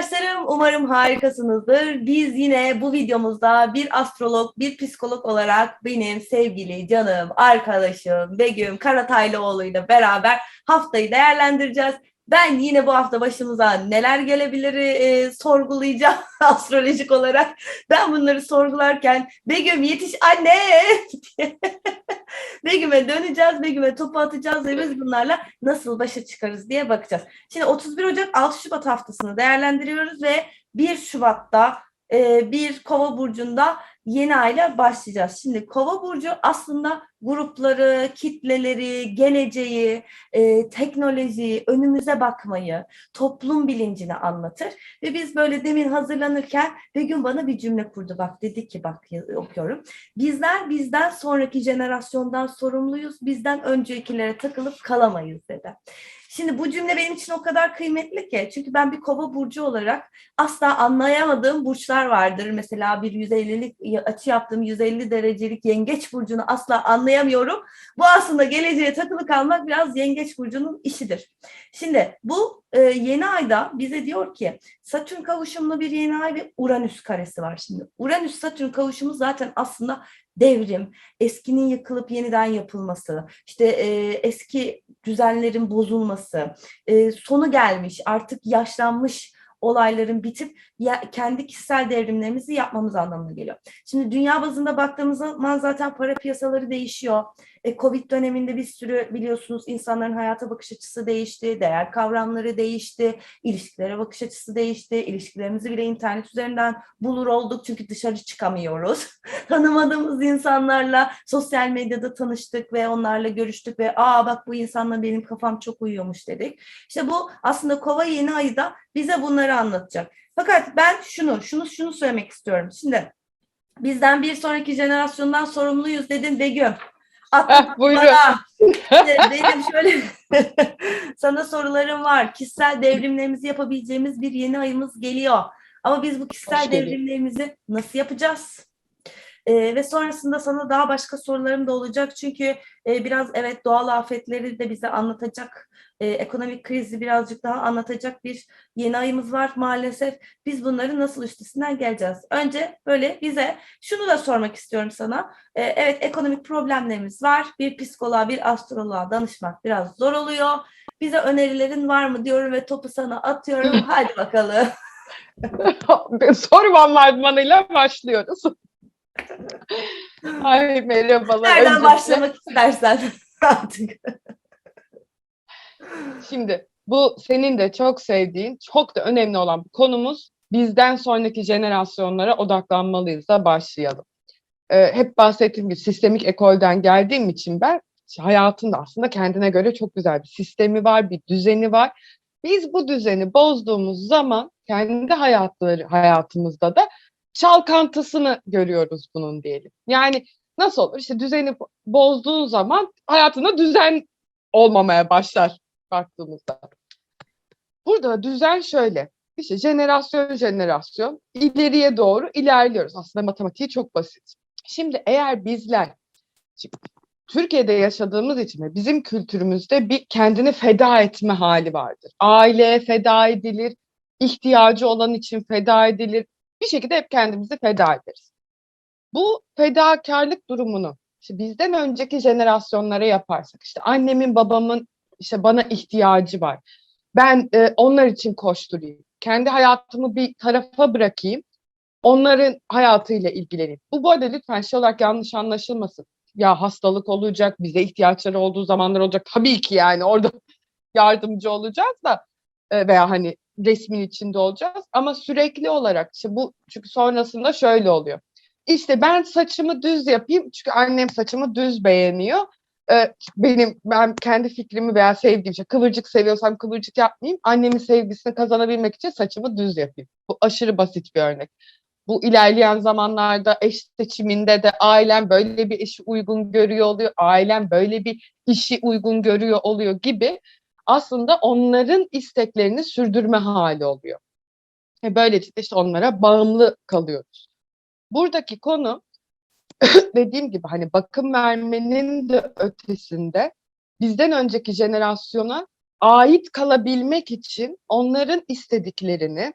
arkadaşlarım, umarım harikasınızdır. Biz yine bu videomuzda bir astrolog, bir psikolog olarak benim sevgili canım, arkadaşım Begüm Karataylıoğlu ile beraber haftayı değerlendireceğiz. Ben yine bu hafta başımıza neler gelebilir e, sorgulayacağım astrolojik olarak. Ben bunları sorgularken Begüm yetiş anne Begüm'e döneceğiz, Begüm'e topu atacağız ve biz bunlarla nasıl başa çıkarız diye bakacağız. Şimdi 31 Ocak 6 Şubat haftasını değerlendiriyoruz ve 1 Şubat'ta e, bir kova burcunda yeni ayla başlayacağız. Şimdi kova burcu aslında grupları, kitleleri, geleceği, e, teknolojiyi, önümüze bakmayı, toplum bilincini anlatır. Ve biz böyle demin hazırlanırken Begüm bana bir cümle kurdu. Bak dedi ki bak okuyorum. Bizler bizden sonraki jenerasyondan sorumluyuz. Bizden öncekilere takılıp kalamayız dedi. Şimdi bu cümle benim için o kadar kıymetli ki. Çünkü ben bir kova burcu olarak asla anlayamadığım burçlar vardır. Mesela bir 150'lik açı yaptığım 150 derecelik yengeç burcunu asla anlayamıyorum. Bu aslında geleceğe takılı kalmak biraz yengeç burcunun işidir. Şimdi bu e, yeni ayda bize diyor ki Satürn kavuşumlu bir yeni ay ve Uranüs karesi var şimdi. Uranüs Satürn kavuşumu zaten aslında devrim, eskinin yıkılıp yeniden yapılması, işte e, eski düzenlerin bozulması, e, sonu gelmiş, artık yaşlanmış olayların bitip ya, kendi kişisel devrimlerimizi yapmamız anlamına geliyor. Şimdi dünya bazında baktığımız zaman zaten para piyasaları değişiyor. E, Covid döneminde bir sürü biliyorsunuz insanların hayata bakış açısı değişti, değer kavramları değişti, ilişkilere bakış açısı değişti, ilişkilerimizi bile internet üzerinden bulur olduk çünkü dışarı çıkamıyoruz. Tanımadığımız insanlarla sosyal medyada tanıştık ve onlarla görüştük ve aa bak bu insanla benim kafam çok uyuyormuş dedik. İşte bu aslında kova yeni ayı da bize bunları anlatacak. Fakat ben şunu, şunu, şunu söylemek istiyorum. Şimdi bizden bir sonraki jenerasyondan sorumluyuz dedin Begüm. Heh, buyurun. İşte benim şöyle sana sorularım var. Kişisel devrimlerimizi yapabileceğimiz bir yeni ayımız geliyor. Ama biz bu kişisel Hoş devrimlerimizi nasıl yapacağız? Ee, ve sonrasında sana daha başka sorularım da olacak. Çünkü e, biraz evet doğal afetleri de bize anlatacak, e, ekonomik krizi birazcık daha anlatacak bir yeni ayımız var maalesef. Biz bunları nasıl üstesinden geleceğiz? Önce böyle bize şunu da sormak istiyorum sana. E, evet ekonomik problemlerimiz var. Bir psikoloğa, bir astroloğa danışmak biraz zor oluyor. Bize önerilerin var mı diyorum ve topu sana atıyorum. Hadi bakalım. Soru bombardımanıyla başlıyoruz. Ay merhabalar. Nereden Öncelikle- başlamak istersen artık. Şimdi bu senin de çok sevdiğin, çok da önemli olan konumuz bizden sonraki jenerasyonlara odaklanmalıyız da başlayalım. Ee, hep bahsettiğim gibi sistemik ekolden geldiğim için ben hayatında aslında kendine göre çok güzel bir sistemi var, bir düzeni var. Biz bu düzeni bozduğumuz zaman kendi hayatları hayatımızda da çalkantısını görüyoruz bunun diyelim. Yani nasıl olur? İşte düzeni bo- bozduğun zaman hayatında düzen olmamaya başlar baktığımızda. Burada düzen şöyle. İşte jenerasyon jenerasyon ileriye doğru ilerliyoruz. Aslında matematiği çok basit. Şimdi eğer bizler şimdi Türkiye'de yaşadığımız için bizim kültürümüzde bir kendini feda etme hali vardır. Aileye feda edilir, ihtiyacı olan için feda edilir. Bir şekilde hep kendimizi feda ederiz. Bu fedakarlık durumunu işte bizden önceki jenerasyonlara yaparsak, işte annemin babamın işte bana ihtiyacı var. Ben e, onlar için koşturayım. Kendi hayatımı bir tarafa bırakayım. Onların hayatıyla ilgileneyim. Bu bu arada lütfen şey olarak yanlış anlaşılmasın. Ya hastalık olacak, bize ihtiyaçları olduğu zamanlar olacak. Tabii ki yani orada yardımcı olacağız da e, veya hani resmin içinde olacağız. Ama sürekli olarak işte bu çünkü sonrasında şöyle oluyor. İşte ben saçımı düz yapayım çünkü annem saçımı düz beğeniyor e, benim ben kendi fikrimi veya sevdiğim şey kıvırcık seviyorsam kıvırcık yapmayayım. Annemin sevgisini kazanabilmek için saçımı düz yapayım. Bu aşırı basit bir örnek. Bu ilerleyen zamanlarda eş seçiminde de ailem böyle bir eşi uygun görüyor oluyor. Ailem böyle bir işi uygun görüyor oluyor gibi aslında onların isteklerini sürdürme hali oluyor. Ve böylelikle işte onlara bağımlı kalıyoruz. Buradaki konu dediğim gibi hani bakım vermenin de ötesinde bizden önceki jenerasyona ait kalabilmek için onların istediklerini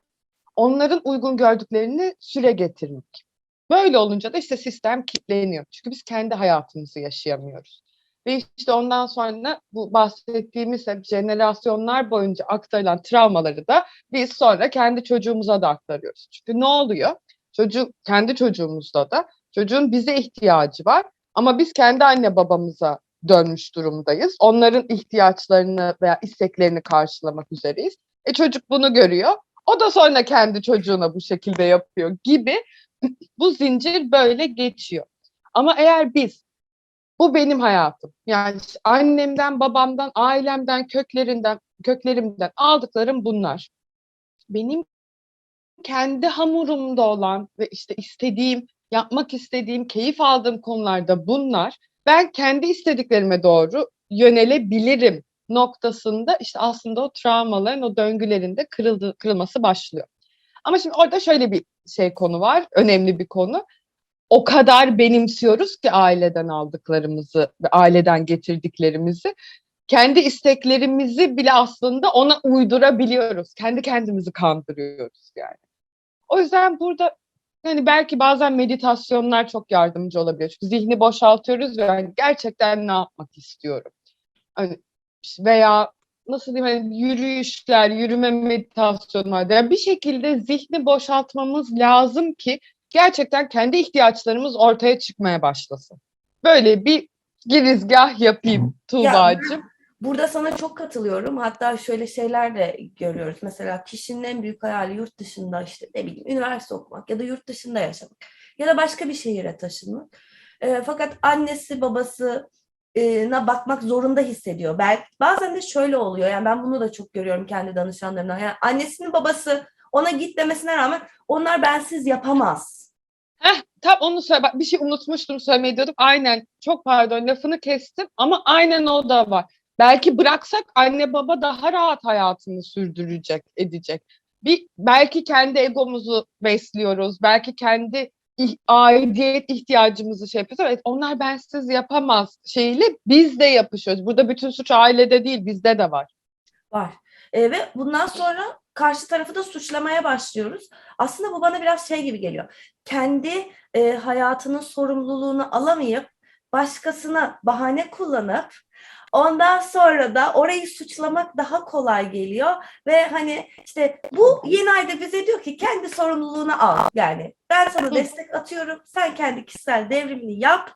onların uygun gördüklerini süre getirmek. Böyle olunca da işte sistem kilitleniyor. Çünkü biz kendi hayatımızı yaşayamıyoruz. Ve işte ondan sonra bu bahsettiğimiz hep jenerasyonlar boyunca aktarılan travmaları da biz sonra kendi çocuğumuza da aktarıyoruz. Çünkü ne oluyor? Çocuk kendi çocuğumuzda da çocuğun bize ihtiyacı var ama biz kendi anne babamıza dönmüş durumdayız. Onların ihtiyaçlarını veya isteklerini karşılamak üzereyiz. E çocuk bunu görüyor. O da sonra kendi çocuğuna bu şekilde yapıyor gibi bu zincir böyle geçiyor. Ama eğer biz bu benim hayatım. Yani annemden, babamdan, ailemden, köklerinden, köklerimden aldıklarım bunlar. Benim kendi hamurumda olan ve işte istediğim, yapmak istediğim, keyif aldığım konularda bunlar. Ben kendi istediklerime doğru yönelebilirim noktasında işte aslında o travmaların, o döngülerin de kırıldı, kırılması başlıyor. Ama şimdi orada şöyle bir şey konu var, önemli bir konu. O kadar benimsiyoruz ki aileden aldıklarımızı ve aileden getirdiklerimizi. Kendi isteklerimizi bile aslında ona uydurabiliyoruz. Kendi kendimizi kandırıyoruz yani. O yüzden burada hani belki bazen meditasyonlar çok yardımcı olabilir. Çünkü zihni boşaltıyoruz ve yani gerçekten ne yapmak istiyorum. Hani veya nasıl diyeyim hani yürüyüşler, yürüme meditasyonlar yani bir şekilde zihni boşaltmamız lazım ki gerçekten kendi ihtiyaçlarımız ortaya çıkmaya başlasın. Böyle bir girizgah yapayım Tuğba'cığım. Burada sana çok katılıyorum. Hatta şöyle şeyler de görüyoruz. Mesela kişinin en büyük hayali yurt dışında işte ne bileyim üniversite okumak ya da yurt dışında yaşamak ya da başka bir şehire taşınmak. E, fakat annesi babası na bakmak zorunda hissediyor. Belki bazen de şöyle oluyor. Yani ben bunu da çok görüyorum kendi danışanlarımdan. Yani annesinin babası ona git demesine rağmen onlar bensiz yapamaz. Heh, tam onu söyle. Bak, bir şey unutmuştum söylemeyi diyordum. Aynen. Çok pardon lafını kestim ama aynen o da var. Belki bıraksak anne baba daha rahat hayatını sürdürecek, edecek. Bir belki kendi egomuzu besliyoruz. Belki kendi aidiyet ihtiyacımızı şey yapıyoruz. Evet, onlar bensiz yapamaz şeyle biz de yapışıyoruz. Burada bütün suç ailede değil, bizde de var. Var. E, ve bundan sonra karşı tarafı da suçlamaya başlıyoruz. Aslında bu bana biraz şey gibi geliyor. Kendi e, hayatının sorumluluğunu alamayıp başkasına bahane kullanıp ondan sonra da orayı suçlamak daha kolay geliyor ve hani işte bu yeni ayda bize diyor ki kendi sorumluluğunu al. Yani ben sana destek atıyorum. Sen kendi kişisel devrimini yap.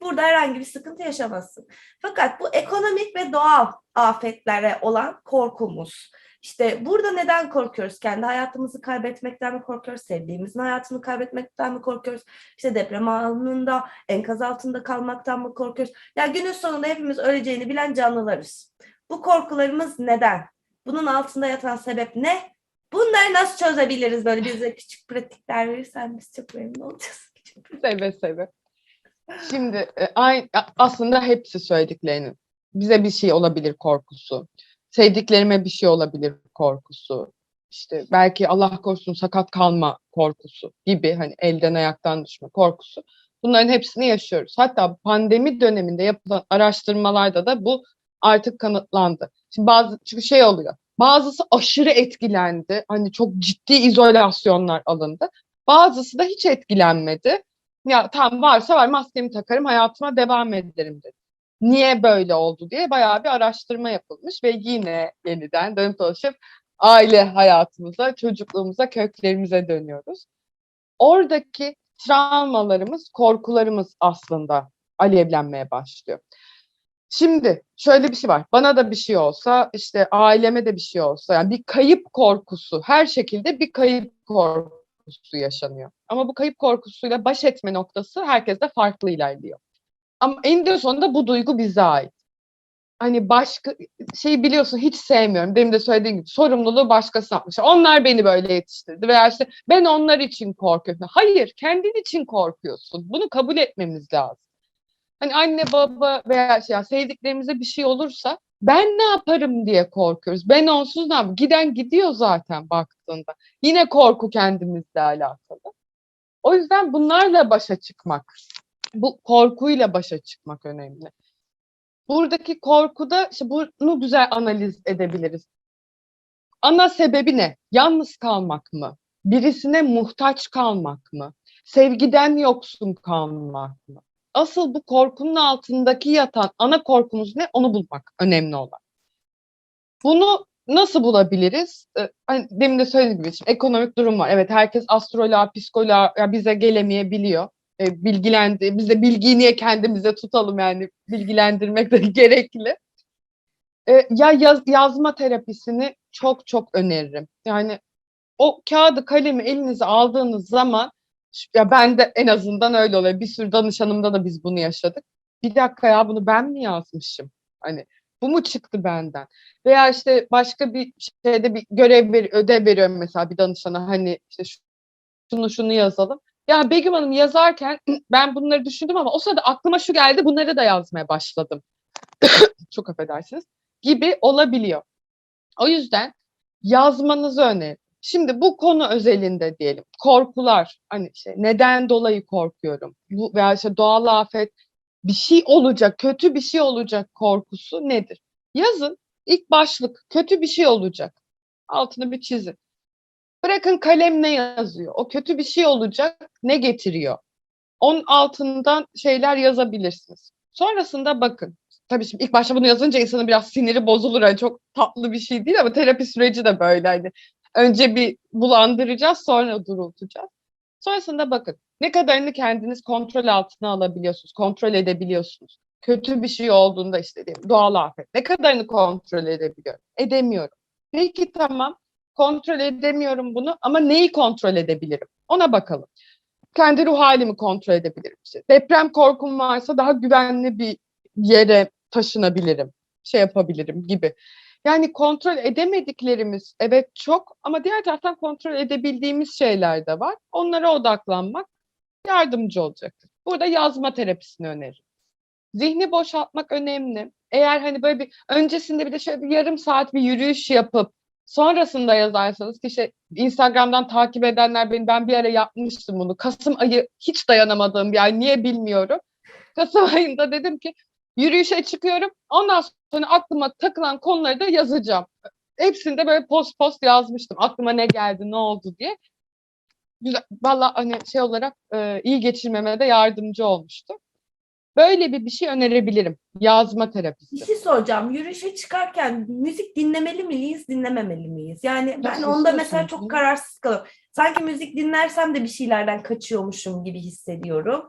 Burada herhangi bir sıkıntı yaşamazsın. Fakat bu ekonomik ve doğal afetlere olan korkumuz. İşte burada neden korkuyoruz? Kendi hayatımızı kaybetmekten mi korkuyoruz? Sevdiğimizin hayatını kaybetmekten mi korkuyoruz? İşte deprem anında enkaz altında kalmaktan mı korkuyoruz? Ya günün sonunda hepimiz öleceğini bilen canlılarız. Bu korkularımız neden? Bunun altında yatan sebep ne? Bunları nasıl çözebiliriz? Böyle bize küçük pratikler verirsen biz çok memnun olacağız. Seve seve. Şimdi e, ay- a- aslında hepsi söylediklerinin. Bize bir şey olabilir korkusu. Sevdiklerime bir şey olabilir korkusu. İşte belki Allah korusun sakat kalma korkusu gibi hani elden ayaktan düşme korkusu. Bunların hepsini yaşıyoruz. Hatta pandemi döneminde yapılan araştırmalarda da bu artık kanıtlandı. Şimdi bazı çünkü şey oluyor. Bazısı aşırı etkilendi. Hani çok ciddi izolasyonlar alındı. Bazısı da hiç etkilenmedi. Ya tam varsa var maskemi takarım hayatıma devam ederim dedi. Niye böyle oldu diye bayağı bir araştırma yapılmış ve yine yeniden dönüp dolaşıp aile hayatımıza, çocukluğumuza, köklerimize dönüyoruz. Oradaki travmalarımız, korkularımız aslında alevlenmeye başlıyor. Şimdi şöyle bir şey var. Bana da bir şey olsa, işte aileme de bir şey olsa, yani bir kayıp korkusu, her şekilde bir kayıp korkusu yaşanıyor. Ama bu kayıp korkusuyla baş etme noktası herkeste farklı ilerliyor. Ama eninde sonunda bu duygu bize ait. Hani başka şey biliyorsun hiç sevmiyorum. Benim de söylediğim gibi sorumluluğu başkası yapmış. Onlar beni böyle yetiştirdi veya işte ben onlar için korkuyorum. Hayır, kendin için korkuyorsun. Bunu kabul etmemiz lazım. Hani anne baba veya şey, ya sevdiklerimize bir şey olursa ben ne yaparım diye korkuyoruz. Ben onsuz ne yaparım? Giden gidiyor zaten baktığında. Yine korku kendimizle alakalı. O yüzden bunlarla başa çıkmak, bu korkuyla başa çıkmak önemli. Buradaki korkuda işte bunu güzel analiz edebiliriz. Ana sebebi ne? Yalnız kalmak mı? birisine muhtaç kalmak mı? Sevgiden yoksun kalmak mı? Asıl bu korkunun altındaki yatan ana korkumuz ne? Onu bulmak önemli olan. Bunu nasıl bulabiliriz? Ee, hani demin de söylediğim gibi ekonomik durum var. Evet herkes astroloğa, psikoloğa bize gelemeyebiliyor. E, bilgilendi. Biz de bilgiyi niye kendimize tutalım yani bilgilendirmek de gerekli. E, ya yaz, yazma terapisini çok çok öneririm. Yani o kağıdı kalemi elinize aldığınız zaman ya ben de en azından öyle oluyor. Bir sürü danışanımda da biz bunu yaşadık. Bir dakika ya bunu ben mi yazmışım? Hani bu mu çıktı benden? Veya işte başka bir şeyde bir görev ver, ödev veriyorum mesela bir danışana hani işte şunu şunu yazalım. Ya Begüm Hanım yazarken ben bunları düşündüm ama o sırada aklıma şu geldi bunları da yazmaya başladım. Çok affedersiniz. Gibi olabiliyor. O yüzden yazmanızı öneririm. Şimdi bu konu özelinde diyelim. Korkular, hani işte neden dolayı korkuyorum? Bu veya işte doğal afet bir şey olacak, kötü bir şey olacak korkusu nedir? Yazın ilk başlık kötü bir şey olacak. Altını bir çizin. Bırakın kalem ne yazıyor? O kötü bir şey olacak ne getiriyor? Onun altından şeyler yazabilirsiniz. Sonrasında bakın. Tabii şimdi ilk başta bunu yazınca insanın biraz siniri bozulur. Yani çok tatlı bir şey değil ama terapi süreci de böyle. Hani önce bir bulandıracağız sonra durultacağız. Sonrasında bakın ne kadarını kendiniz kontrol altına alabiliyorsunuz, kontrol edebiliyorsunuz. Kötü bir şey olduğunda işte diyeyim, doğal afet ne kadarını kontrol edebiliyorum? Edemiyorum. Peki tamam kontrol edemiyorum bunu ama neyi kontrol edebilirim? Ona bakalım. Kendi ruh halimi kontrol edebilirim. İşte deprem korkum varsa daha güvenli bir yere taşınabilirim, şey yapabilirim gibi. Yani kontrol edemediklerimiz evet çok ama diğer taraftan kontrol edebildiğimiz şeyler de var. Onlara odaklanmak yardımcı olacaktır. Burada yazma terapisini öneririm. Zihni boşaltmak önemli. Eğer hani böyle bir öncesinde bir de şöyle bir yarım saat bir yürüyüş yapıp sonrasında yazarsanız ki işte Instagram'dan takip edenler beni ben bir ara yapmıştım bunu. Kasım ayı hiç dayanamadığım bir ay niye bilmiyorum. Kasım ayında dedim ki yürüyüşe çıkıyorum. Ondan sonra aklıma takılan konuları da yazacağım. Hepsini de böyle post post yazmıştım. Aklıma ne geldi, ne oldu diye. Güzel, valla hani şey olarak iyi geçirmeme de yardımcı olmuştu. Böyle bir bir şey önerebilirim. Yazma terapisi. Bir şey soracağım. Yürüyüşe çıkarken müzik dinlemeli miyiz, dinlememeli miyiz? Yani ben Nasıl onda mesela çok kararsız kalıyorum. Sanki müzik dinlersem de bir şeylerden kaçıyormuşum gibi hissediyorum.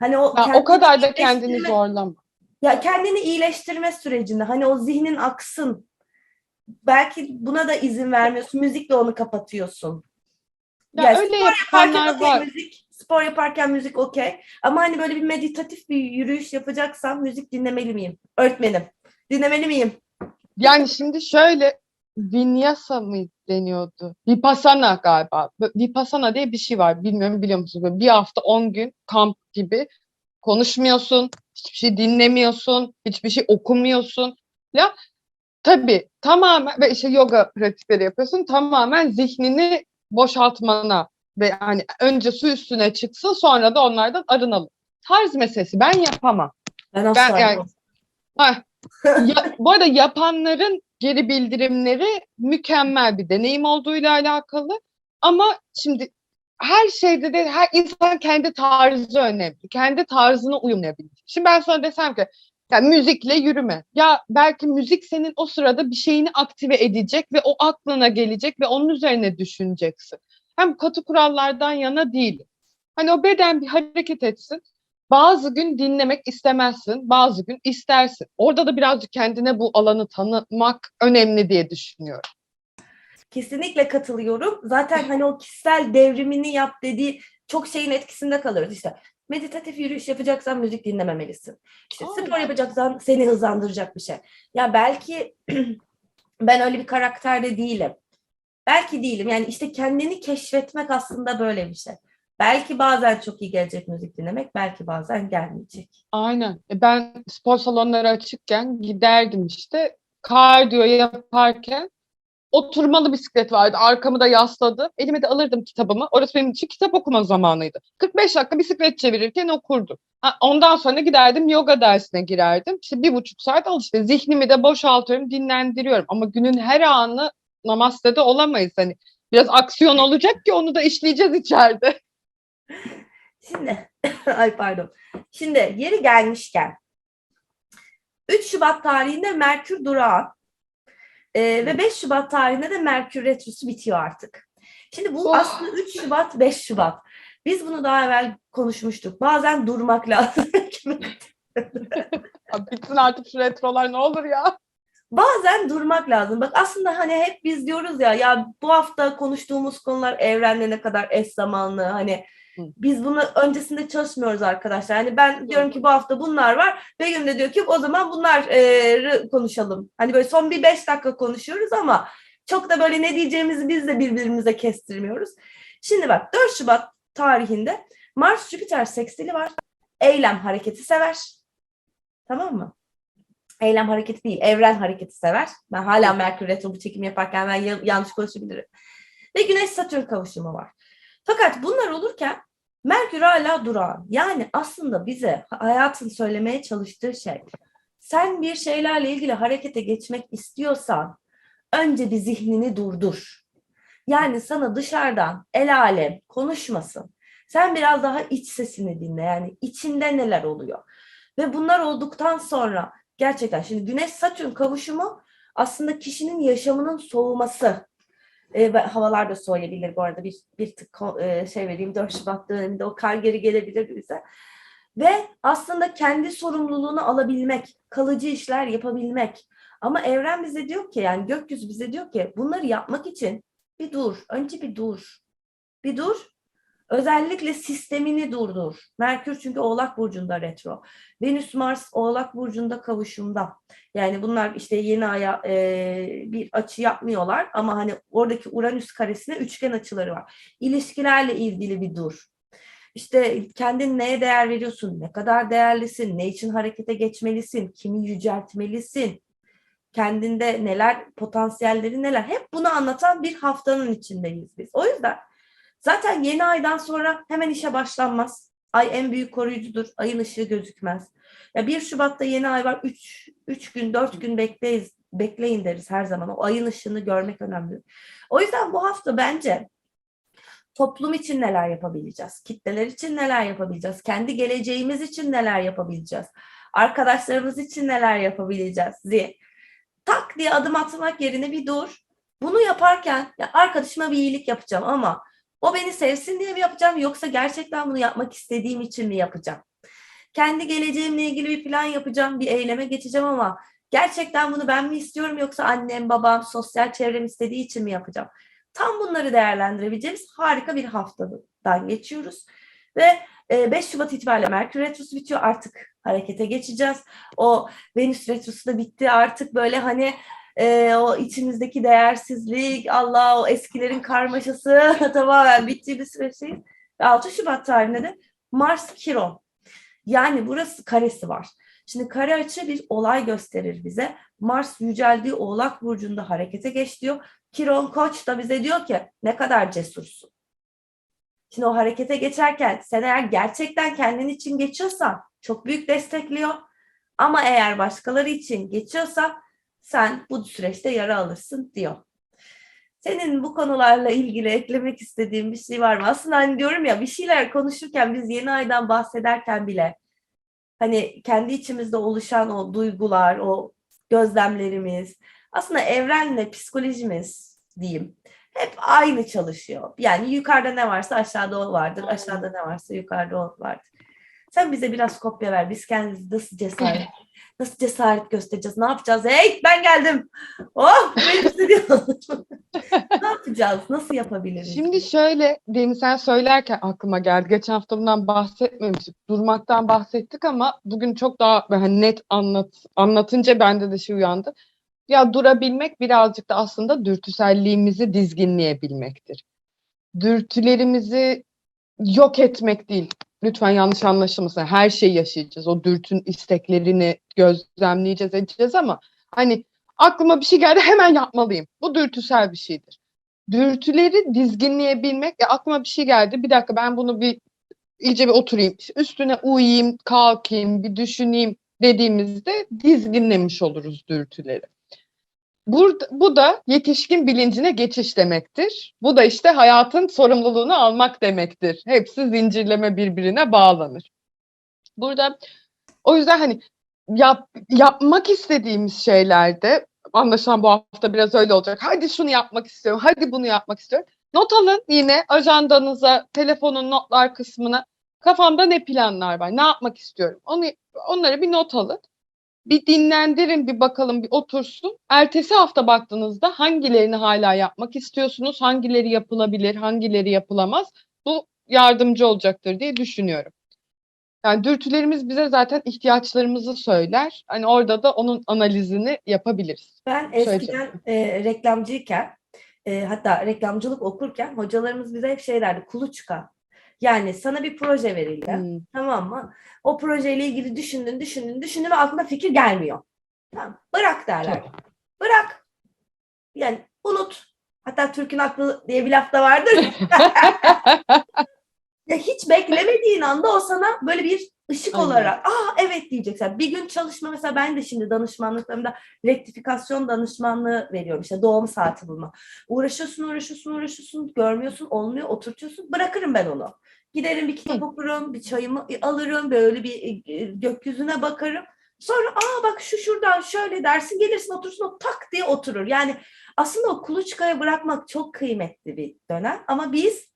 Hani o Ya, o kadar da kendini zorlama. Ya kendini iyileştirme sürecinde hani o zihnin aksın. Belki buna da izin vermiyorsun. Müzikle onu kapatıyorsun. Ya Yani öyle yapanlar var. müzik, spor yaparken müzik okey. Ama hani böyle bir meditatif bir yürüyüş yapacaksam müzik dinlemeli miyim? Öğretmenim. Dinlemeli miyim? Yani şimdi şöyle Vinyasa mı deniyordu? Vipassana galiba. Vipassana diye bir şey var. Bilmiyorum biliyor musunuz? Böyle bir hafta 10 gün kamp gibi konuşmuyorsun, hiçbir şey dinlemiyorsun, hiçbir şey okumuyorsun. Ya tabii tamamen ve işte yoga pratikleri yapıyorsun. Tamamen zihnini boşaltmana ve hani önce su üstüne çıksın sonra da onlardan arınalım. Tarz meselesi ben yapamam. Ben asla Ben- yani-. Heh. Ya, bu arada yapanların geri bildirimleri mükemmel bir deneyim olduğuyla alakalı. Ama şimdi her şeyde de her insan kendi tarzı önemli. Kendi tarzına uyumlayabilir. Şimdi ben sana desem ki ya müzikle yürüme. Ya belki müzik senin o sırada bir şeyini aktive edecek ve o aklına gelecek ve onun üzerine düşüneceksin. Hem katı kurallardan yana değilim. Hani o beden bir hareket etsin. Bazı gün dinlemek istemezsin, bazı gün istersin. Orada da birazcık kendine bu alanı tanımak önemli diye düşünüyorum. Kesinlikle katılıyorum. Zaten hani o kişisel devrimini yap dediği çok şeyin etkisinde kalırız işte. Meditatif yürüyüş yapacaksan müzik dinlememelisin. İşte Aa. spor yapacaksan seni hızlandıracak bir şey. Ya belki ben öyle bir karakterde değilim. Belki değilim. Yani işte kendini keşfetmek aslında böyle bir şey. Belki bazen çok iyi gelecek müzik dinlemek, belki bazen gelmeyecek. Aynen. E Ben spor salonları açıkken giderdim işte. Kardiyo yaparken oturmalı bisiklet vardı. Arkamı da yasladı. Elime de alırdım kitabımı. Orası benim için kitap okuma zamanıydı. 45 dakika bisiklet çevirirken okurdum. Ha, ondan sonra giderdim yoga dersine girerdim. İşte bir buçuk saat al işte. Zihnimi de boşaltıyorum, dinlendiriyorum. Ama günün her anı namaste'de olamayız. Hani Biraz aksiyon olacak ki onu da işleyeceğiz içeride. Şimdi, ay pardon. Şimdi yeri gelmişken 3 Şubat tarihinde Merkür durağı e, ve 5 Şubat tarihinde de Merkür retrosu bitiyor artık. Şimdi bu Oh. aslında 3 Şubat, 5 Şubat. Biz bunu daha evvel konuşmuştuk. Bazen durmak lazım. Bitsin artık şu retrolar ne olur ya. Bazen durmak lazım. Bak aslında hani hep biz diyoruz ya ya bu hafta konuştuğumuz konular evrenle ne kadar eş zamanlı hani biz bunu öncesinde çalışmıyoruz arkadaşlar. Hani ben diyorum ki bu hafta bunlar var. Begüm de diyor ki o zaman bunları konuşalım. Hani böyle son bir beş dakika konuşuyoruz ama çok da böyle ne diyeceğimizi biz de birbirimize kestirmiyoruz. Şimdi bak 4 Şubat tarihinde Mars Jüpiter sekstili var. Eylem hareketi sever. Tamam mı? Eylem hareketi değil, evren hareketi sever. Ben hala Merkür Retro bu çekim yaparken ben ya- yanlış konuşabilirim. Ve Güneş Satürn kavuşumu var. Fakat bunlar olurken Merkür hala durağan. Yani aslında bize hayatın söylemeye çalıştığı şey sen bir şeylerle ilgili harekete geçmek istiyorsan önce bir zihnini durdur. Yani sana dışarıdan el alem konuşmasın. Sen biraz daha iç sesini dinle. Yani içinde neler oluyor. Ve bunlar olduktan sonra gerçekten şimdi Güneş Satürn kavuşumu aslında kişinin yaşamının soğuması. E, ve havalar da soğuyabilir bu arada bir, bir tık e, şey vereyim 4 Şubat döneminde o kar geri gelebilir bize. Ve aslında kendi sorumluluğunu alabilmek, kalıcı işler yapabilmek. Ama evren bize diyor ki yani gökyüzü bize diyor ki bunları yapmak için bir dur. Önce bir dur. Bir dur. Özellikle sistemini durdur. Merkür çünkü Oğlak Burcu'nda retro. Venüs Mars Oğlak Burcu'nda kavuşumda. Yani bunlar işte yeni aya e, bir açı yapmıyorlar ama hani oradaki Uranüs karesine üçgen açıları var. İlişkilerle ilgili bir dur. İşte kendin neye değer veriyorsun, ne kadar değerlisin, ne için harekete geçmelisin, kimi yüceltmelisin, kendinde neler, potansiyelleri neler, hep bunu anlatan bir haftanın içindeyiz biz. O yüzden zaten yeni aydan sonra hemen işe başlanmaz. Ay en büyük koruyucudur, ayın ışığı gözükmez. Ya 1 Şubat'ta yeni ay var, 3, 3 gün, 4 gün bekleyiz, bekleyin deriz her zaman. O ayın ışığını görmek önemli. O yüzden bu hafta bence toplum için neler yapabileceğiz? Kitleler için neler yapabileceğiz? Kendi geleceğimiz için neler yapabileceğiz? Arkadaşlarımız için neler yapabileceğiz? diye tak diye adım atmak yerine bir dur. Bunu yaparken ya arkadaşıma bir iyilik yapacağım ama o beni sevsin diye mi yapacağım yoksa gerçekten bunu yapmak istediğim için mi yapacağım? Kendi geleceğimle ilgili bir plan yapacağım, bir eyleme geçeceğim ama gerçekten bunu ben mi istiyorum yoksa annem, babam, sosyal çevrem istediği için mi yapacağım? Tam bunları değerlendirebileceğimiz harika bir haftadan geçiyoruz. Ve e, 5 Şubat itibariyle Merkür Retrosu bitiyor. Artık harekete geçeceğiz. O Venüs Retrosu da bitti. Artık böyle hani e, o içimizdeki değersizlik, Allah o eskilerin karmaşası tamamen bittiği bir süreçteyiz. Ve 6 Şubat tarihinde de Mars Kiron. Yani burası karesi var. Şimdi kare açı bir olay gösterir bize. Mars yüceldiği Oğlak Burcu'nda harekete geç diyor. Kiron Koç da bize diyor ki ne kadar cesursun. Şimdi o harekete geçerken sen eğer gerçekten kendin için geçiyorsan çok büyük destekliyor. Ama eğer başkaları için geçiyorsa sen bu süreçte yara alırsın diyor. Senin bu konularla ilgili eklemek istediğin bir şey var mı? Aslında hani diyorum ya bir şeyler konuşurken biz yeni aydan bahsederken bile hani kendi içimizde oluşan o duygular, o gözlemlerimiz, aslında evrenle psikolojimiz diyeyim hep aynı çalışıyor. Yani yukarıda ne varsa aşağıda o vardır, aşağıda ne varsa yukarıda o vardır. Sen bize biraz kopya ver. Biz kendimizi nasıl cesaret, nasıl cesaret göstereceğiz? Ne yapacağız? Hey ben geldim. Oh beni hissediyorum. ne yapacağız? Nasıl yapabiliriz? Şimdi şöyle demin sen söylerken aklıma geldi. Geçen hafta bundan bahsetmemiştik. Durmaktan bahsettik ama bugün çok daha hani net anlat anlatınca bende de şey uyandı. Ya durabilmek birazcık da aslında dürtüselliğimizi dizginleyebilmektir. Dürtülerimizi yok etmek değil. Lütfen yanlış anlaşılmasın. Her şeyi yaşayacağız. O dürtün isteklerini gözlemleyeceğiz, edeceğiz ama hani aklıma bir şey geldi hemen yapmalıyım. Bu dürtüsel bir şeydir. Dürtüleri dizginleyebilmek, ya aklıma bir şey geldi. Bir dakika ben bunu bir iyice bir oturayım. Üstüne uyuyayım, kalkayım, bir düşüneyim dediğimizde dizginlemiş oluruz dürtüleri. Burada, bu da yetişkin bilincine geçiş demektir. Bu da işte hayatın sorumluluğunu almak demektir. Hepsi zincirleme birbirine bağlanır. Burada o yüzden hani yap, yapmak istediğimiz şeylerde anlaşılan bu hafta biraz öyle olacak. Hadi şunu yapmak istiyorum, hadi bunu yapmak istiyorum. Not alın yine ajandanıza, telefonun notlar kısmına. Kafamda ne planlar var, ne yapmak istiyorum. Onu, onları bir not alın. Bir dinlendirin, bir bakalım, bir otursun. Ertesi hafta baktığınızda hangilerini hala yapmak istiyorsunuz, hangileri yapılabilir, hangileri yapılamaz. Bu yardımcı olacaktır diye düşünüyorum. Yani dürtülerimiz bize zaten ihtiyaçlarımızı söyler. Hani orada da onun analizini yapabiliriz. Ben eskiden e, reklamcıyken e, hatta reklamcılık okurken hocalarımız bize hep şey derdi kuluçka. Yani sana bir proje verildi. Hmm. Tamam mı? O projeyle ilgili düşündün, düşündün, düşündün ve aklına fikir gelmiyor. Tamam. Bırak derler. Bırak. Yani unut. Hatta Türk'ün aklı diye bir laf da vardır. ya hiç beklemediğin anda o sana böyle bir ışık Aynen. olarak aa evet diyeceksin. Bir gün çalışma mesela ben de şimdi danışmanlıklarımda rektifikasyon danışmanlığı veriyorum. İşte doğum saati bulma. Uğraşıyorsun, uğraşıyorsun, uğraşıyorsun, görmüyorsun, olmuyor, oturtuyorsun. Bırakırım ben onu. Giderim bir kitap okurum, bir çayımı alırım, böyle bir e, gökyüzüne bakarım. Sonra aa bak şu şuradan şöyle dersin gelirsin otursun o tak diye oturur. Yani aslında o kuluçkaya bırakmak çok kıymetli bir dönem ama biz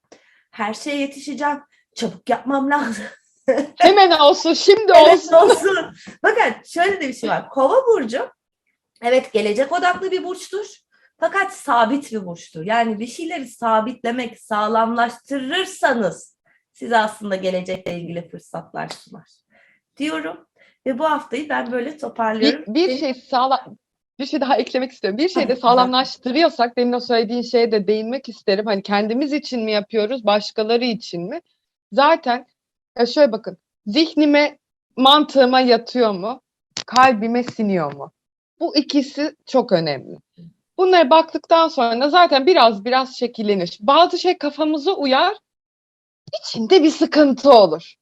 her şeye yetişeceğim. Çabuk yapmam lazım. Hemen olsun, şimdi Evet olsun. olsun. Bakın şöyle de bir şey var. Kova burcu evet gelecek odaklı bir burçtur. Fakat sabit bir burçtur. Yani bir şeyleri sabitlemek, sağlamlaştırırsanız size aslında gelecekle ilgili fırsatlar sunar. Diyorum ve bu haftayı ben böyle toparlıyorum. Bir, bir şey sağlam bir şey daha eklemek istiyorum. Bir şey de Tabii, sağlamlaştırıyorsak demin o söylediğin şeye de değinmek isterim. Hani kendimiz için mi yapıyoruz, başkaları için mi? Zaten ya şöyle bakın. Zihnime, mantığıma yatıyor mu? Kalbime siniyor mu? Bu ikisi çok önemli. Bunlara baktıktan sonra zaten biraz biraz şekillenir. Bazı şey kafamıza uyar, içinde bir sıkıntı olur.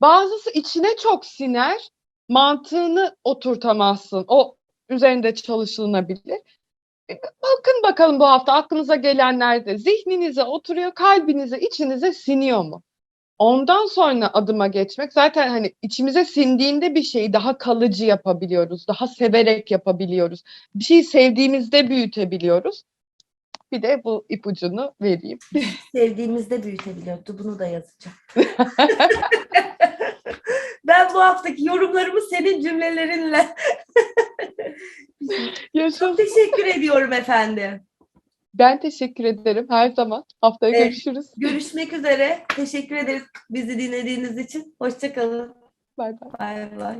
Bazısı içine çok siner, mantığını oturtamazsın. O üzerinde çalışılabilir. E, Bakın bakalım bu hafta aklınıza gelenler de zihninize oturuyor, kalbinize, içinize siniyor mu? Ondan sonra adıma geçmek zaten hani içimize sindiğinde bir şeyi daha kalıcı yapabiliyoruz, daha severek yapabiliyoruz. Bir şeyi sevdiğimizde büyütebiliyoruz. Bir de bu ipucunu vereyim. Sevdiğimizde büyütebiliyordu. Bunu da yazacağım. ben bu haftaki yorumlarımı senin cümlelerinle Yaşasın. teşekkür ediyorum efendim. Ben teşekkür ederim her zaman. Haftaya Evet. görüşürüz. Görüşmek üzere. Teşekkür ederiz bizi dinlediğiniz için. Hoşçakalın. Bay bay. Bay bay.